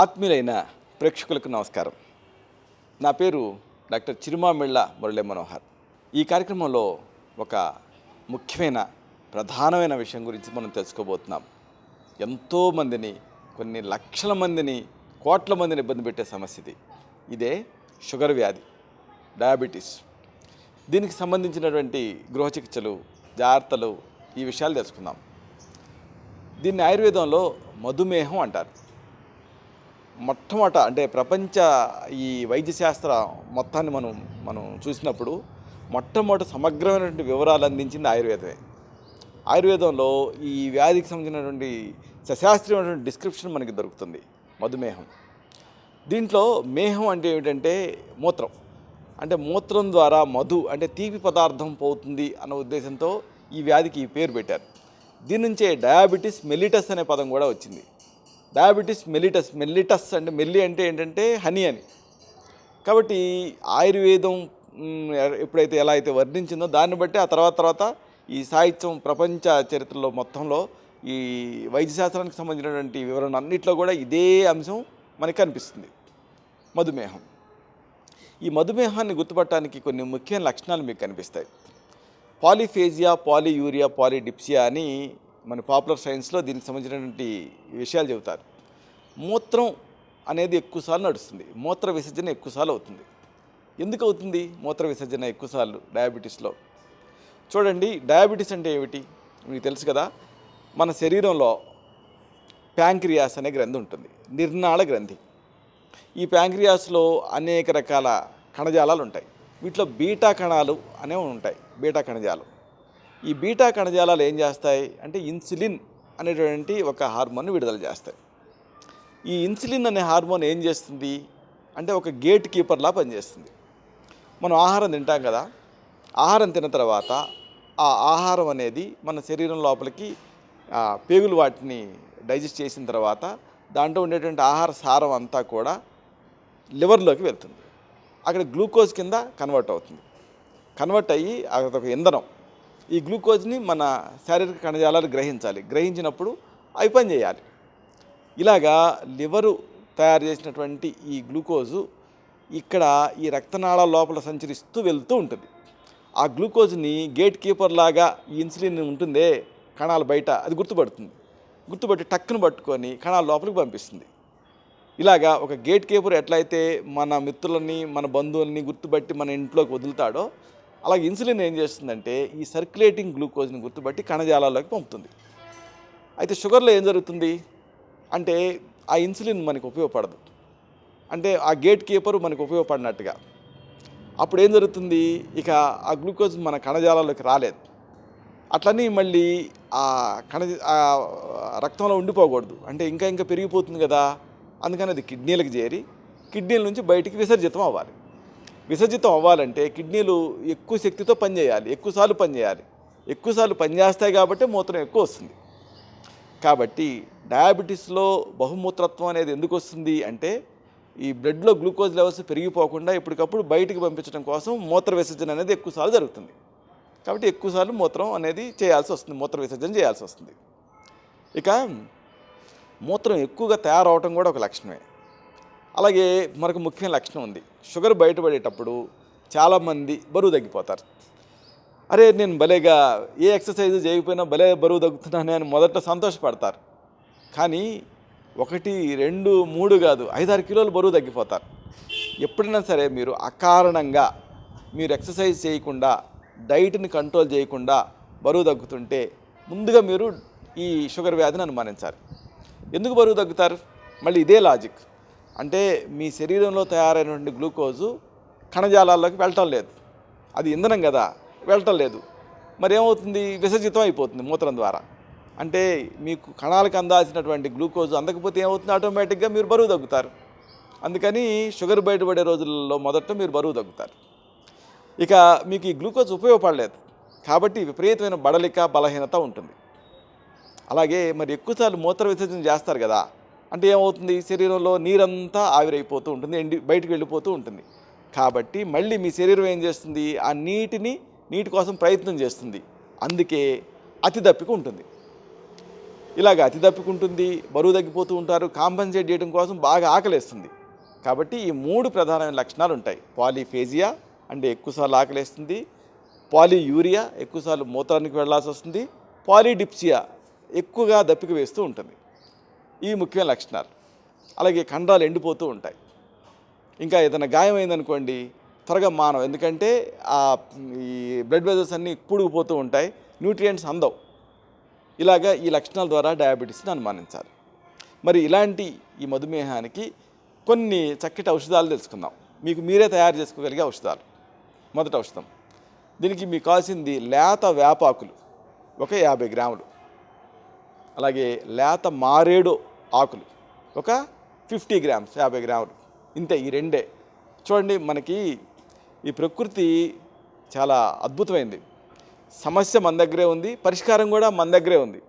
ఆత్మీయులైన ప్రేక్షకులకు నమస్కారం. నా పేరు డాక్టర్ చిరుమామిళ్ళ మురళీ మనోహర్. ఈ కార్యక్రమంలో ఒక ముఖ్యమైన ప్రధానమైన విషయం గురించి మనం తెలుసుకోబోతున్నాం. ఎంతోమందిని కొన్ని లక్షల మందిని కోట్ల మందిని ఇబ్బంది పెట్టే సమస్య ఇది. ఇదే షుగర్ వ్యాధి డయాబెటీస్. దీనికి సంబంధించినటువంటి గృహ చికిత్సలు జాగ్రత్తలు ఈ విషయాలు తెలుసుకుందాం. దీన్ని ఆయుర్వేదంలో మధుమేహం అంటారు. మొట్టమొదట అంటే ప్రపంచ ఈ వైద్యశాస్త్ర మొత్తాన్ని మనం మనం చూసినప్పుడు మొట్టమొదటి సమగ్రమైనటువంటి వివరాలు అందించింది ఆయుర్వేదమే. ఆయుర్వేదంలో ఈ వ్యాధికి సంబంధించినటువంటి సశాస్త్రీయమైనటువంటి డిస్క్రిప్షన్ మనకి దొరుకుతుంది మధుమేహం. దీంట్లో మేహం అంటే ఏమిటంటే మూత్రం. అంటే మూత్రం ద్వారా మధు అంటే తీపి పదార్థం పోతుంది అన్న ఉద్దేశంతో ఈ వ్యాధికి ఈ పేరు పెట్టారు. దీని నుంచే డయాబెటీస్ మెలిటస్ అనే పదం కూడా వచ్చింది. డయాబెటీస్ మెలిటస్ మెల్లిటస్ అంటే మెల్లి అంటే ఏంటంటే హనీ అని. కాబట్టి ఆయుర్వేదం ఎప్పుడైతే ఎలా అయితే వర్ణించిందో దాన్ని బట్టి ఆ తర్వాత తర్వాత ఈ సాహిత్యం ప్రపంచ చరిత్రలో మొత్తంలో ఈ వైద్యశాస్త్రానికి సంబంధించినటువంటి వివరణ అన్నింటిలో కూడా ఇదే అంశం మనకి కనిపిస్తుంది. మధుమేహం. ఈ మధుమేహాన్ని గుర్తుపట్టడానికి కొన్ని ముఖ్యమైన లక్షణాలు మీకు కనిపిస్తాయి. పాలిఫేజియా పాలియూరియా పాలిడిప్సియా అని మన పాపులర్ సైన్స్లో దీనికి సంబంధించినటువంటి విషయాలు చెబుతారు. మూత్రం అనేది ఎక్కువసార్లు నడుస్తుంది. మూత్ర విసర్జన ఎక్కువసార్లు అవుతుంది. ఎందుకు అవుతుంది? మూత్ర విసర్జన ఎక్కువసార్లు డయాబెటీస్లో. చూడండి డయాబెటీస్ అంటే ఏమిటి? మీకు తెలుసు కదా మన శరీరంలో ప్యాంక్రియాస్ అనే గ్రంథి ఉంటుంది. నిర్నాళ గ్రంథి. ఈ ప్యాంక్రియాస్లో అనేక రకాల కణజాలాలు ఉంటాయి. వీటిలో బీటా కణాలు అనేవి ఉంటాయి. బీటా కణజాలం. ఈ బీటా కణజాలాలు ఏం చేస్తాయి అంటే ఇన్సులిన్ అనేటువంటి ఒక హార్మోన్ విడుదల చేస్తాయి. ఈ ఇన్సులిన్ అనే హార్మోన్ ఏం చేస్తుంది? అంటే ఒక గేట్ కీపర్లా పనిచేస్తుంది. మనం ఆహారం తింటాం కదా ఆహారం తిన్న తర్వాత ఆ ఆహారం అనేది మన శరీరం లోపలికి పేగులు వాటిని డైజెస్ట్ చేసిన తర్వాత దాంట్లో ఉండేటువంటి ఆహార సారం అంతా కూడా లివర్లోకి వెళ్తుంది. అక్కడ గ్లూకోజ్ కింద కన్వర్ట్ అవుతుంది. కన్వర్ట్ అయ్యి అదొక ఇంధనం. ఈ గ్లూకోజ్ని మన శారీరక కణజాలాలు గ్రహించాలి. గ్రహించినప్పుడు అవి పని చేయాలి ఇలాగా లివరు తయారు చేసినటువంటి ఈ గ్లూకోజు ఇక్కడ ఈ రక్తనాళాల లోపల సంచరిస్తూ వెళ్తూ ఉంటుంది. ఆ గ్లూకోజ్ని గేట్ కీపర్ లాగా ఈ ఇన్సులిన్ ఉంటుందే కణాలు బయట అది గుర్తుపడుతుంది. గుర్తుపట్టి టక్కును పట్టుకొని కణాల లోపలికి పంపిస్తుంది. ఇలాగా ఒక గేట్ కీపర్ ఎట్లయితే మన మిత్రులని మన బంధువుల్ని గుర్తుపట్టి మన ఇంట్లోకి వదులుతాడో అలాగే ఇన్సులిన్ ఏం చేస్తుందంటే ఈ సర్క్యులేటింగ్ గ్లూకోజ్ని గుర్తుపట్టి కణజాలాల్లోకి పంపుతుంది. అయితే షుగర్లో ఏం జరుగుతుంది? అంటే ఆ ఇన్సులిన్ మనకు ఉపయోగపడదు. అంటే ఆ గేట్ కీపర్ మనకు ఉపయోగపడినట్టుగా. అప్పుడు ఏం జరుగుతుంది? ఇక ఆ గ్లూకోజ్ మన కణజాలాల్లోకి రాలేదు. అట్లని మళ్ళీ ఆ కణ రక్తంలో ఉండిపోకూడదు. అంటే ఇంకా ఇంకా పెరిగిపోతుంది కదా? అందుకని అది కిడ్నీలకు చేరి కిడ్నీల నుంచి బయటికి విసర్జితం అవ్వాలి. విసర్జితం అవ్వాలంటే కిడ్నీలు ఎక్కువ శక్తితో పనిచేయాలి ఎక్కువసార్లు పనిచేయాలి. ఎక్కువసార్లు పనిచేస్తాయి కాబట్టి మూత్రం ఎక్కువ వస్తుంది. కాబట్టి డయాబెటీస్లో బహుమూత్రత్వం అనేది ఎందుకు వస్తుంది అంటే ఈ బ్లడ్లో గ్లూకోజ్ లెవెల్స్ పెరిగిపోకుండా ఎప్పటికప్పుడు బయటికి పంపించడం కోసం మూత్ర విసర్జన అనేది ఎక్కువసార్లు జరుగుతుంది. కాబట్టి ఎక్కువసార్లు మూత్రం అనేది చేయాల్సి వస్తుంది మూత్ర విసర్జన చేయాల్సి వస్తుంది. ఇక మూత్రం ఎక్కువగా తయారవటం కూడా ఒక లక్షణమే. అలాగే మరొక ముఖ్యమైన లక్షణం ఉంది. షుగర్ బయటపడేటప్పుడు చాలామంది బరువు తగ్గిపోతారు. అరే నేను భలేగా ఏ ఎక్సర్సైజ్ చేయకపోయినా భలే బరువు తగ్గుతున్నానే అని మొదట సంతోషపడతారు. కానీ ఒకటి రెండు మూడు కాదు ఐదారు కిలోలు బరువు తగ్గిపోతారు. ఎప్పుడైనా సరే మీరు అకారణంగా మీరు ఎక్సర్సైజ్ చేయకుండా డైట్ని కంట్రోల్ చేయకుండా బరువు తగ్గుతుంటే ముందుగా మీరు ఈ షుగర్ వ్యాధిని అనుమానించాలి. ఎందుకు బరువు తగ్గుతారు? మళ్ళీ ఇదే లాజిక్. అంటే మీ శరీరంలో తయారైనటువంటి గ్లూకోజు కణజాలాల్లోకి వెళ్ళటం లేదు. అది ఇంధనం కదా వెళ్ళటం లేదు. మరి ఏమవుతుంది? విసర్జితం అయిపోతుంది మూత్రం ద్వారా. అంటే మీకు కణాలకు అందాల్సినటువంటి గ్లూకోజ్ అందకపోతే ఏమవుతుంది? ఆటోమేటిక్గా మీరు బరువు తగ్గుతారు. అందుకని షుగర్ బయటపడే రోజుల్లో మొదట మీరు బరువు తగ్గుతారు. ఇక మీకు ఈ గ్లూకోజ్ ఉపయోగపడలేదు. కాబట్టి విపరీతమైన బడలిక బలహీనత ఉంటుంది. అలాగే మరి ఎక్కువసార్లు మూత్ర విసర్జన చేస్తారు కదా అంటే ఏమవుతుంది? శరీరంలో నీరంతా ఆవిరైపోతూ ఉంటుంది ఎండి బయటికి వెళ్ళిపోతూ ఉంటుంది. కాబట్టి మళ్ళీ మీ శరీరం ఏం చేస్తుంది? ఆ నీటిని నీటి కోసం ప్రయత్నం చేస్తుంది. అందుకే అతి దప్పిక ఉంటుంది. ఇలాగ అతి దప్పికుంటుంది బరువు తగ్గిపోతూ ఉంటారు కాంపన్సేట్ చేయడం కోసం బాగా ఆకలేస్తుంది. కాబట్టి ఈ మూడు ప్రధానమైన లక్షణాలు ఉంటాయి. పాలిఫేజియా అంటే ఎక్కువసార్లు ఆకలేస్తుంది పాలియూరియా ఎక్కువసార్లు మూత్రానికి వెళ్ళాల్సి వస్తుంది పాలిడిప్సియా ఎక్కువగా దప్పిక వేస్తూ ఉంటుంది. ఈ ముఖ్యమైన లక్షణాలు. అలాగే కండరాలు ఎండిపోతూ ఉంటాయి. ఇంకా ఏదైనా గాయం త్వరగా మానవు. ఎందుకంటే ఆ ఈ బ్లడ్ వెజల్స్ అన్నీ పూడుకుపోతూ ఉంటాయి. న్యూట్రియంట్స్ అందవు. ఇలాగా ఈ లక్షణాల ద్వారా డయాబెటీస్ని అనుమానించాలి. మరి ఇలాంటి ఈ మధుమేహానికి కొన్ని చక్కటి ఔషధాలు తెలుసుకుందాం. మీకు మీరే తయారు చేసుకోగలిగే ఔషధాలు. మొదటి ఔషధం. దీనికి మీకు కావాల్సింది లేత వేపాకులు. ఒక యాభై గ్రాములు. అలాగే లేత మారేడు ఆకులు. ఒక ఫిఫ్టీ గ్రామ్స్ యాభై గ్రాములు. ఇంతే ఈ రెండే. చూడండి మనకి ఈ ప్రకృతి చాలా అద్భుతమైంది. సమస్య మన దగ్గరే ఉంది పరిష్కారం కూడా మన దగ్గరే ఉంది.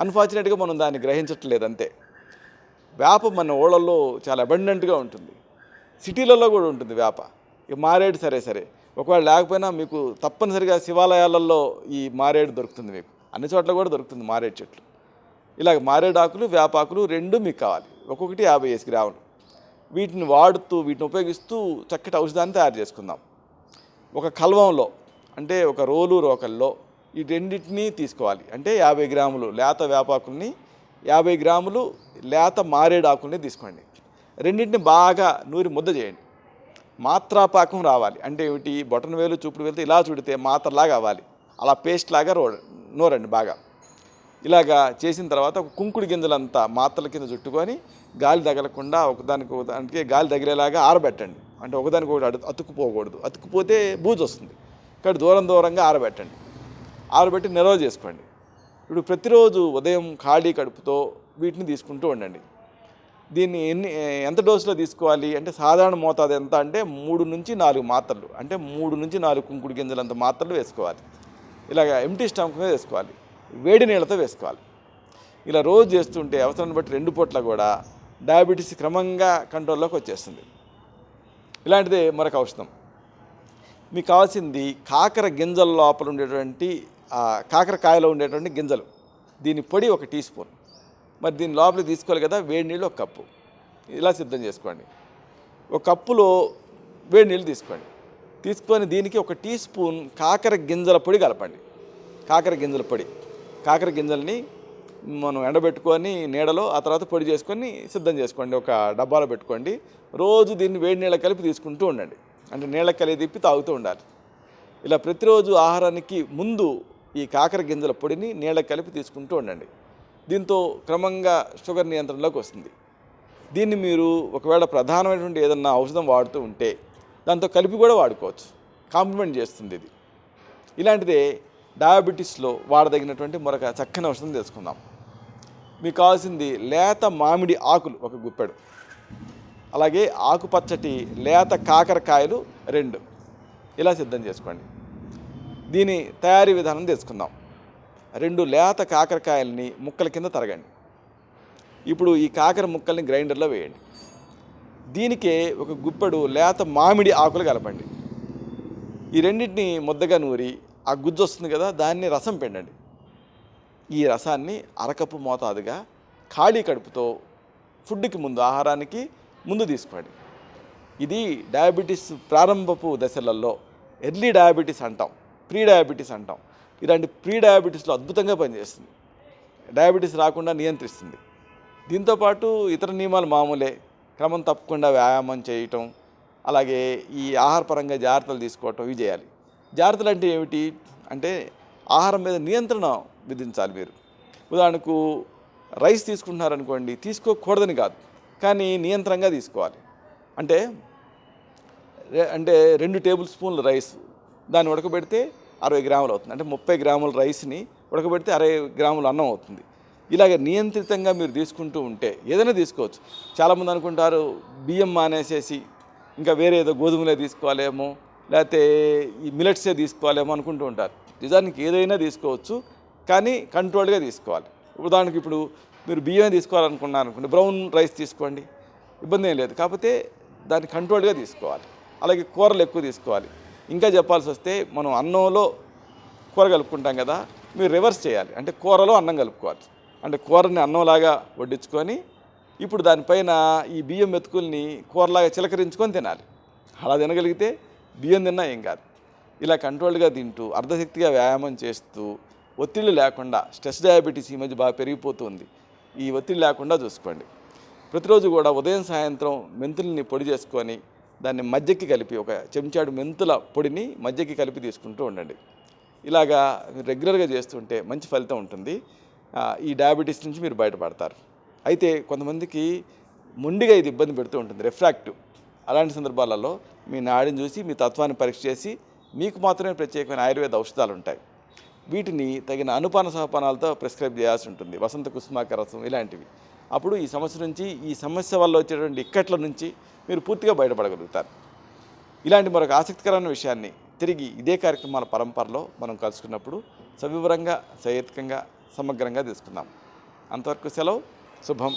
అన్ఫార్చునేట్గా మనం దాన్ని గ్రహించట్లేదు అంతే. వేప మన ఊళ్ళల్లో చాలా అబండెంట్గా ఉంటుంది. సిటీలలో కూడా ఉంటుంది వేప. ఇక మారేడు సరే సరే. ఒకవేళ లేకపోయినా మీకు తప్పనిసరిగా శివాలయాలలో ఈ మారేడు దొరుకుతుంది మీకు. అన్ని చోట్ల కూడా దొరుకుతుంది మారేడు చెట్లు. ఇలాగ మారేడాకులు వేపాకులు రెండు మీకు కావాలి. ఒక్కొక్కటి యాభై వేసి గ్రాములు వీటిని వాడుతూ వీటిని ఉపయోగిస్తూ చక్కటి ఔషధాన్ని తయారు చేసుకుందాం. ఒక కల్వంలో అంటే ఒక రోలు రోకల్లో ఈ రెండింటినీ తీసుకోవాలి. అంటే యాభై గ్రాములు లేత వేపాకుల్ని యాభై గ్రాములు లేత మారేడాకుల్ని తీసుకోండి. రెండింటిని బాగా నూరి ముద్ద చేయండి. మాత్రాపాకం రావాలి. అంటే ఏమిటి? బొటన వేలు చూపుడు వెళ్తే ఇలా చూడితే మాత్రలాగా అవ్వాలి. అలా పేస్ట్ లాగా రో నూరండి బాగా. ఇలాగా చేసిన తర్వాత ఒక కుంకుడు గింజలంతా మాత్రల కింద చుట్టుకొని గాలి తగలకుండా ఒకదానికి ఒకదానికి గాలి తగిలేలాగా ఆరబెట్టండి. అంటే ఒకదానికి ఒకటి అడు అతుక్కుపోకూడదు. అతుక్కుపోతే బూజు వస్తుంది. కాబట్టి దూరం దూరంగా ఆరబెట్టండి. ఆరబెట్టి నిల్వ చేసుకోండి. ఇప్పుడు ప్రతిరోజు ఉదయం ఖాళీ కడుపుతో వీటిని తీసుకుంటూ ఉండండి. దీన్ని ఎన్ని ఎంత డోసులో తీసుకోవాలి? అంటే సాధారణ మోతాదు ఎంత అంటే మూడు నుంచి నాలుగు మాత్రలు. అంటే మూడు నుంచి నాలుగు కుంకుడు గింజలంత మాత్రలు వేసుకోవాలి. ఇలాగ ఎంటీ స్టమక్ మీద వేసుకోవాలి. వేడి నీళ్ళతో వేసుకోవాలి. ఇలా రోజు చేస్తుంటే అవసరాన్ని బట్టి రెండు పూట్ల కూడా డయాబెటీస్ క్రమంగా కంట్రోల్లోకి వచ్చేస్తుంది. ఇలాంటిదే మరొక ఔషధం. మీకు కావాల్సింది కాకర గింజల లోపల ఉండేటువంటి ఆ, కాకరకాయలో ఉండేటువంటి గింజలు. దీని పొడి ఒక టీ స్పూన్. మరి దీని లోపలికి తీసుకోవాలి కదా వేడి నీళ్ళు ఒక కప్పు. ఇలా సిద్ధం చేసుకోండి. ఒక కప్పులో వేడి నీళ్ళు తీసుకోండి. తీసుకొని దీనికి ఒక టీ స్పూన్ కాకర గింజల పొడి కలపండి. కాకర గింజల పొడి. కాకర గింజల్ని మనం ఎండబెట్టుకొని నీడలో ఆ తర్వాత పొడి చేసుకొని సిద్ధం చేసుకోండి. ఒక డబ్బాలో పెట్టుకోండి. రోజు దీన్ని వేడి నీళ్ళ కలిపి తీసుకుంటూ ఉండండి. అంటే నీళ్ళ కలిపి తిప్పి తాగుతూ ఉండాలి. ఇలా ప్రతిరోజు ఆహారానికి ముందు ఈ కాకర గింజల పొడిని నీళ్ళ కలిపి తీసుకుంటూ ఉండండి. దీంతో క్రమంగా షుగర్ నియంత్రణలోకి వస్తుంది. దీన్ని మీరు ఒకవేళ ప్రధానమైనటువంటి ఏదన్నా ఔషధం వాడుతూ ఉంటే దాంతో కలిపి కూడా వాడుకోవచ్చు. కాంప్లిమెంట్ చేస్తుంది ఇది. ఇలాంటిదే డయాబెటీస్లో వాడదగినటువంటి మరొక చక్కని ఔషధం తెలుసుకుందాం. మీకు కావాల్సింది లేత మామిడి ఆకులు ఒక గుప్పెడు. అలాగే ఆకుపచ్చటి లేత కాకరకాయలు రెండు. ఇలా సిద్ధం చేసుకోండి. దీని తయారీ విధానం తెలుసుకుందాం. రెండు లేత కాకరకాయల్ని ముక్కల కింద తరగండి. ఇప్పుడు ఈ కాకర ముక్కల్ని గ్రైండర్లో వేయండి. దీనికే ఒక గుప్పెడు లేత మామిడి ఆకులు కలపండి. ఈ రెండింటిని ముద్దగా నూరి ఆ గుజ్జు వస్తుంది కదా దాన్ని రసం పిండండి. ఈ రసాన్ని అరకప్పు మోతాదుగా ఖాళీ కడుపుతో ఫుడ్కి ముందు ఆహారానికి ముందు తీసుకోండి. ఇది డయాబెటీస్ ప్రారంభపు దశలలో ఎర్లీ డయాబెటీస్ అంటాం ప్రీ డయాబెటీస్ అంటాం. ఇలాంటి ప్రీ డయాబెటీస్లో అద్భుతంగా పనిచేస్తుంది. డయాబెటీస్ రాకుండా నియంత్రిస్తుంది. దీంతోపాటు ఇతర నియమాలు మామూలే క్రమం తప్పకుండా వ్యాయామం చేయటం అలాగే ఈ ఆహారపరంగా జాగ్రత్తలు తీసుకోవటం ఇవి చేయాలి. జాగ్రత్తలు అంటే ఏమిటి? అంటే ఆహారం మీద నియంత్రణ విధించాలి మీరు. ఉదాహరణకు రైస్ తీసుకుంటున్నారనుకోండి తీసుకోకూడదని కాదు. కానీ నియంత్రణగా తీసుకోవాలి. అంటే అంటే రెండు టేబుల్ స్పూన్లు రైస్ దాన్ని ఉడకబెడితే అరవై గ్రాములు అవుతుంది. అంటే ముప్పై గ్రాముల రైస్ని ఉడకబెడితే అరవై గ్రాములు అన్నం అవుతుంది. ఇలాగ నియంత్రితంగా మీరు తీసుకుంటూ ఉంటే ఏదైనా తీసుకోవచ్చు. చాలామంది అనుకుంటారు బియ్యం మానేసేసి ఇంకా వేరే ఏదో గోధుమలే తీసుకోవాలేమో లేకపోతే ఈ మిలెట్సే తీసుకోవాలేమో అనుకుంటూ ఉంటారు. నిజానికి ఏదైనా తీసుకోవచ్చు కానీ కంట్రోల్డ్గా తీసుకోవాలి. ఉదాహరణకి ఇప్పుడు మీరు బియ్యమే తీసుకోవాలనుకున్నారు అనుకోండి బ్రౌన్ రైస్ తీసుకోండి ఇబ్బంది ఏం లేదు. కాకపోతే దాన్ని కంట్రోల్డ్గా తీసుకోవాలి. అలాగే కూరలు ఎక్కువ తీసుకోవాలి. ఇంకా చెప్పాల్సి వస్తే మనం అన్నంలో కూర కలుపుకుంటాం కదా మీరు రివర్స్ చేయాలి. అంటే కూరలో అన్నం కలుపుకోవాలి. అంటే కూరని అన్నంలాగా వడ్డించుకొని ఇప్పుడు దానిపైన ఈ బియ్యం మెతుకుల్ని కూరలాగా చిలకరించుకొని తినాలి. అలా తినగలిగితే బియ్యం తిన్నా ఏం కాదు. ఇలా కంట్రోల్గా తింటూ అర్ధశక్తిగా వ్యాయామం చేస్తూ ఒత్తిళ్ళు లేకుండా స్ట్రెస్ డయాబెటీస్ ఈ మధ్య బాగా పెరిగిపోతుంది. ఈ ఒత్తిడి లేకుండా చూసుకోండి. ప్రతిరోజు కూడా ఉదయం సాయంత్రం మెంతుల్ని పొడి చేసుకొని దాన్ని మజ్జకి కలిపి ఒక చెంచాడు మెంతుల పొడిని మజ్జకి కలిపి తీసుకుంటూ ఉండండి. ఇలాగా రెగ్యులర్గా చేస్తుంటే మంచి ఫలితం ఉంటుంది. ఈ డయాబెటీస్ నుంచి మీరు బయటపడతారు. అయితే కొంతమందికి ముండిగా ఇది ఇబ్బంది పెడుతూ ఉంటుంది. రిఫ్రాక్టివ్ అలాంటి సందర్భాలలో మీ నాడిని చూసి మీ తత్వాన్ని పరీక్ష చేసి మీకు మాత్రమే ప్రత్యేకమైన ఆయుర్వేద ఔషధాలు ఉంటాయి. వీటిని తగిన అనుపాన సహపానాలతో ప్రిస్క్రైబ్ చేయాల్సి ఉంటుంది. వసంత కుసుమాక రసం ఇలాంటివి. అప్పుడు ఈ సమస్య నుంచి ఈ సమస్య వల్ల వచ్చేటువంటి ఇక్కట్ల నుంచి మీరు పూర్తిగా బయటపడగలుగుతారు. ఇలాంటి మరొక ఆసక్తికరమైన విషయాన్ని తిరిగి ఇదే కార్యక్రమాల పరంపరలో మనం కలుసుకున్నప్పుడు సవివరంగా సహేతుకంగా సమగ్రంగా తీసుకుందాం. అంతవరకు సెలవు. శుభం.